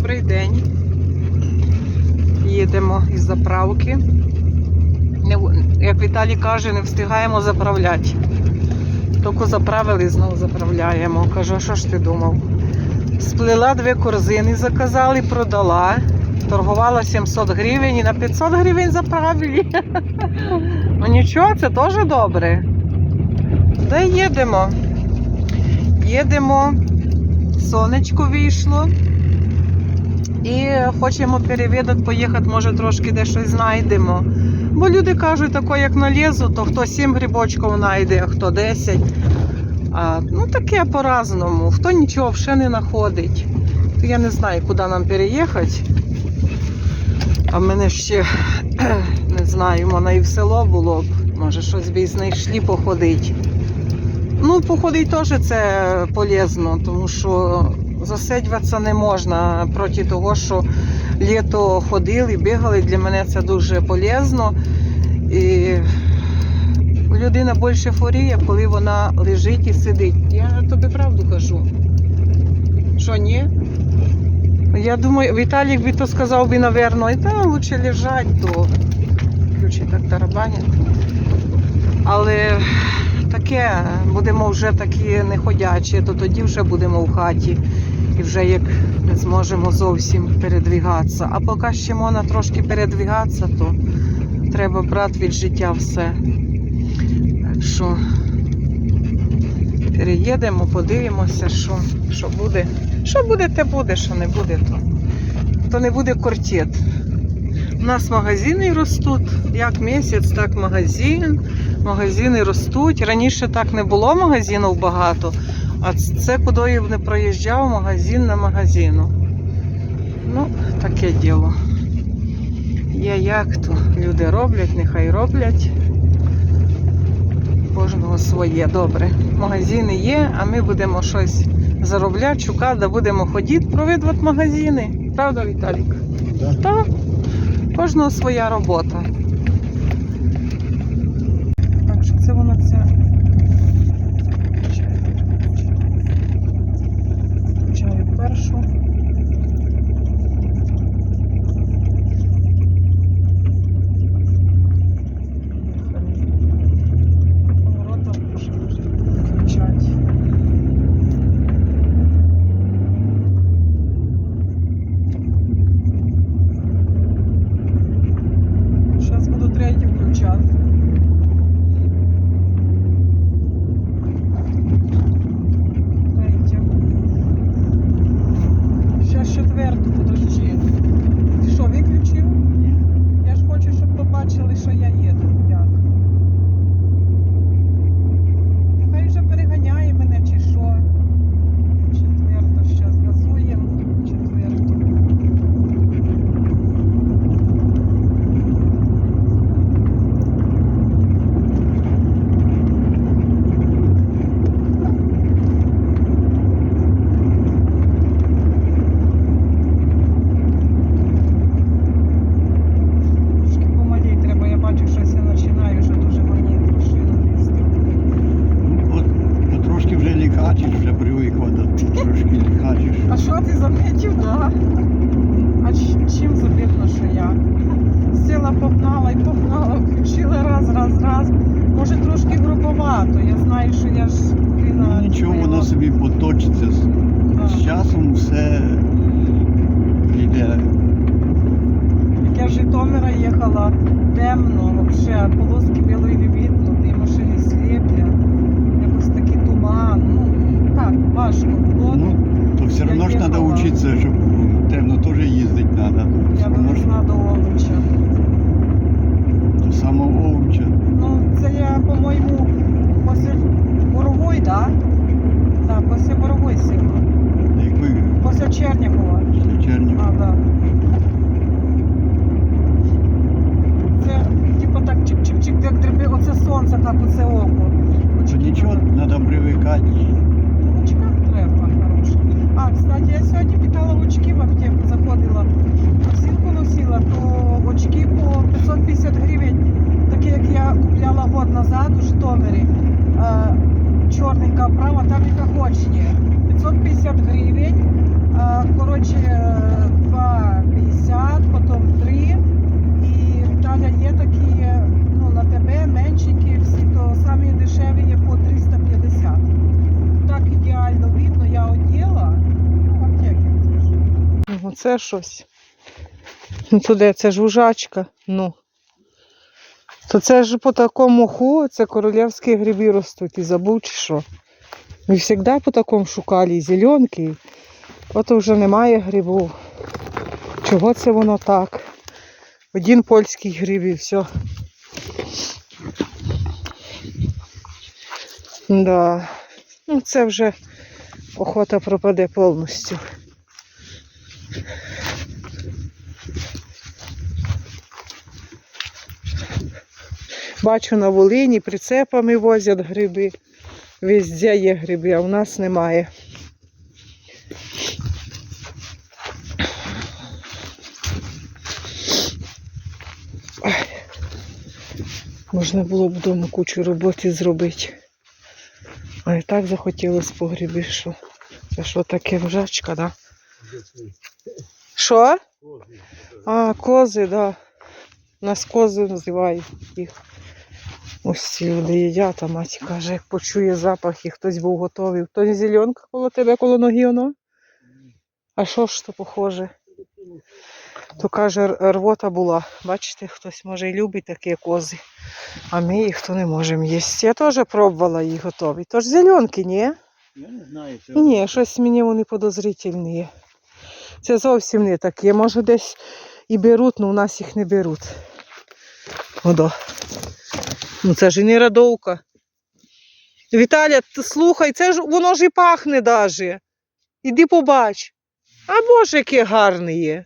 добрий день. Їдемо із заправки. Не, як Віталій каже, не встигаємо заправляти. Тільки заправили, знову заправляємо. Кажу, що ж ти думав? Сплела дві корзини, заказали, продала. Торгувала 700 гривень і на 500 гривень заправили. Ну нічого, це теж добре. Де їдемо? Їдемо, сонечко вийшло. І хочемо перевідати, поїхати, може трошки де знайдемо. Бо люди кажуть, тако як налізу, то хто 7 грибочків знайде, а хто 10. А, ну таке по-разному. Хто нічого ще не знаходить. То я не знаю, куди нам переїхати. А в мене ще не знаю, можна і в село було б. Може, щось би і знайшли походити. Ну, походити теж це полезно, тому що засидюватися не можна проти того, що літо ходили, бігали. Для мене це дуже полезно. І людина більше хворіє, коли вона лежить і сидить. Я тобі правду кажу. Що ні? Я думаю, Віталік би то сказав би, напевно, і та лучше лежать, то ключі так тарабанять. Але таке, будемо вже такі неходячі, то тоді вже будемо в хаті. І вже як не зможемо зовсім передвігатися. А поки ще можна трошки передвігатися, то треба брати від життя все. Так що переїдемо, подивимося, що, що буде. Що буде, те буде, що не буде, то, то не буде кортет. У нас магазини ростуть, як місяць, так магазин. Магазини ростуть. Раніше так не було магазинів багато, а це куди б не проїжджав, магазин на магазину. Ну, таке діло. Є як то люди роблять, нехай роблять. Кожного своє. Добре. Магазини є, а ми будемо щось заробляти, шукати, де будемо ходити, провідувати магазини. Правда, Віталік? Да. Кожного своя робота. Так що це воно це. Включаю першу. Поворотом вже можна включати. Зараз буду третю включати. Третю. Зараз четверту, подожди. Ти що, виключив? Я ж хочу, щоб побачили, що я їду. Як. Хай вже переганяє мене чи що. Четверту, зараз газуємо. Четверту. Трошки помалій треба, я бачу, щось я починаю вже дуже манити машину вести. Ну, от, потрошки вже лікачиш, вже привикла до трошки лікачиш. А що ти замітив, да? А чим замітно, що я? Сіла, погнала і погнала, включила раз, раз, раз. Може трошки грубовато. Я знаю, що я ж людина. Нічого воно собі поточиться. З, Да. з часом все йде. Як я з Житомира їхала темно, взагалі, полоски білої не видно, і машини сліпі, якось такий туман. Ну, так, важко було. Ну, все равно ж надо учиться, щоб темно тоже ездить надо. я довезла до Овруча. до самого овча. Ну, це я, по-моєму, після Боровой, да? Так, після Боровой сіла. Як ви Після Чернякова. черні. А, да. Це, типу, так чик-чик-чик, як дрібне, оце сонце, так оце око. То нічого, треба привикати. В очках треба, хороше. А, кстати, я сьогодні питала очки в аптеку, заходила. Носілку носила, то очки по 550 гривень, такі як я купляла год назад у Житомирі. Е, чорненька оправа, там яка хоч є. 550 гривень. Е, коротше, Оце щось. Ну, то де це ж ужачка. Ну. То це ж по такому моху, це королівські гриби ростуть. І забув чи що. Ми завжди по такому шукали зеленки. От вже немає грибів. Чого це воно так? Один польський гриб і все. Да. Ну, це вже охота пропаде повністю. Бачу на Волині прицепами возять гриби. Везде є гриби, а в нас немає. Можна було б вдома кучу роботи зробити. А і так захотілося по грибі, що що таке вжачка, да? Що? А, кози, да. Нас кози називають їх. Ось ці люди їдять, а мать каже, як почує запах і хтось був готовий. Хтось зеленка коло тебе, коло ноги воно? А що ж то похоже? То каже, рвота була. Бачите, хтось може і любить такі кози, а ми їх то не можемо їсти. Я теж пробувала їх готові. Тож зеленки, ні? Я не знаю. Ні, щось мені вони подозрительні. Це зовсім не такі. Може десь і беруть, але у нас їх не беруть. Одо. Ну це ж і не радовка. Віталя, слухай, це ж воно ж і пахне даже. Іди побач. А боже, яке гарне є.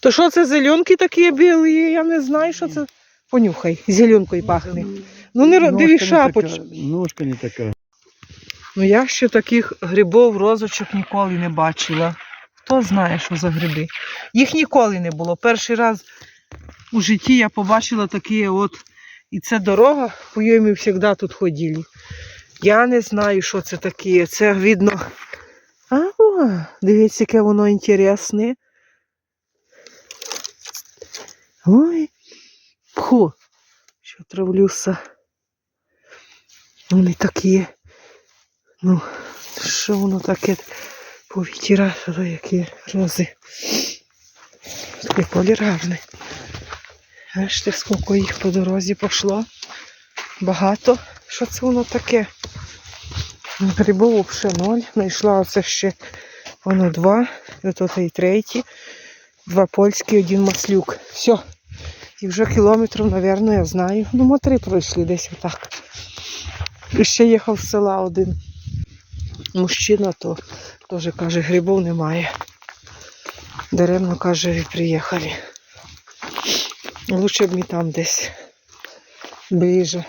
То що це зеленки такі білі? Я не знаю, що це. Понюхай, зеленкою пахне. Ну не ро- Ножка диві не шапоч. така, Ножка не така. Ну я ще таких грибов, розочок ніколи не бачила. Хто знає, що за гриби. Їх ніколи не було. Перший раз у житті я побачила такі от. І це дорога, по якій ми завжди тут ходили. Я не знаю, що це таке. Це видно. А, о, дивіться, яке воно інтересне. Ой, пху, що травлюся. Вони такі. Ну, що воно таке повітіра, які рози. Таке поліравне. Бачите, скільки їх по дорозі пішло. Багато. Що це воно таке? Грибов взагалі ноль. Знайшла оце ще воно два. І тут і третій. Два польські, один маслюк. Все. І вже кілометрів, мабуть, я знаю. Ну, ми три пройшли десь отак. І ще їхав з села один мужчина, то теж каже, грибов немає. Даремно каже, приїхали. Лучше б ми там десь ближе.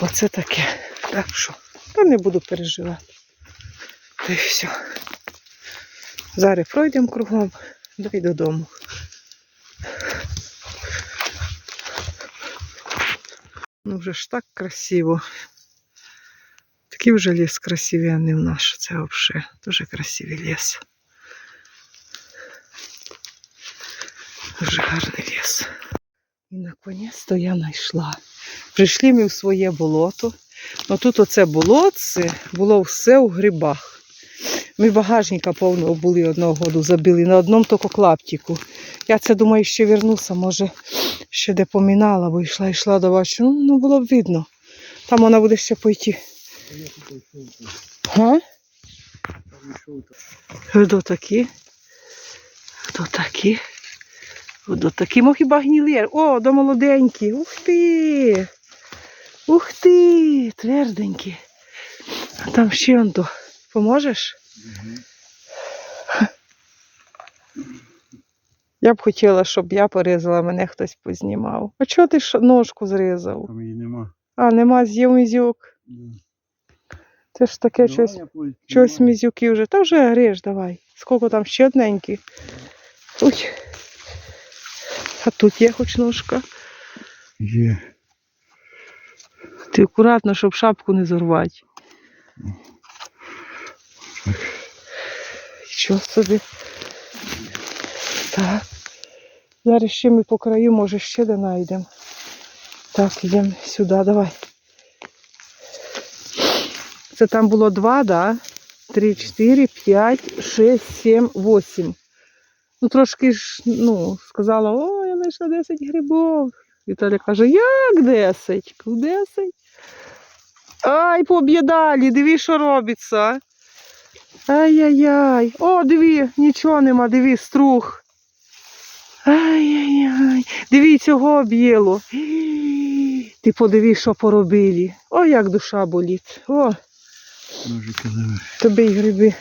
Оце таке. Так що, та не буду переживати. Та й все. Зараз пройдемо кругом, да додому. Ну вже ж так красиво. Такий вже ліс красивий, а не в наш. Це взагалі дуже красивий ліс. Дуже гарний ліс. І наконець-то я знайшла. Прийшли ми в своє болото. Ну тут оце болотце було все у грибах. Ми багажника повного були одного году забили на одному тільки клаптику. Я це думаю, ще вернуся, може, ще де помінала, бо йшла, йшла до вас. Ну, ну було б видно. Там вона буде ще пойти. Га? До такі. До такі. До такі, мов хіба гніли. О, до молоденькі. Ух ти. Ух ти, тверденькі. А там ще он до. Поможеш? Я б хотіла, щоб я порізала, мене хтось познімав. А чого ти ж ножку зрізав? Там її нема. А, нема з'їв мізюк. Це ж таке щось. Щось мізюки вже. Та вже греш, давай. Скільки там ще одненькі. Ой. А тут є хоч ножка. Є. Ти акуратно, щоб шапку не зорвати. Що собі? Так. Зараз ще ми по краю, може, ще де знайдемо. Так, йдемо сюди, давай. Це там було два, да? три, чотири, п'ять, шесть, сім, восім. Ну, трошки ж, ну, сказала, о, я знайшла 10 грибів. Віталя каже, як 10? 10? Ай, пооб'їдалі, диві, що робиться. Ай-яй-яй. О, диві, нічого нема, диві, струх. Ай-яй-яй. Диві, цього об'їло. Ти подивись, що поробили. О, як душа болить. О. тобі й гриби.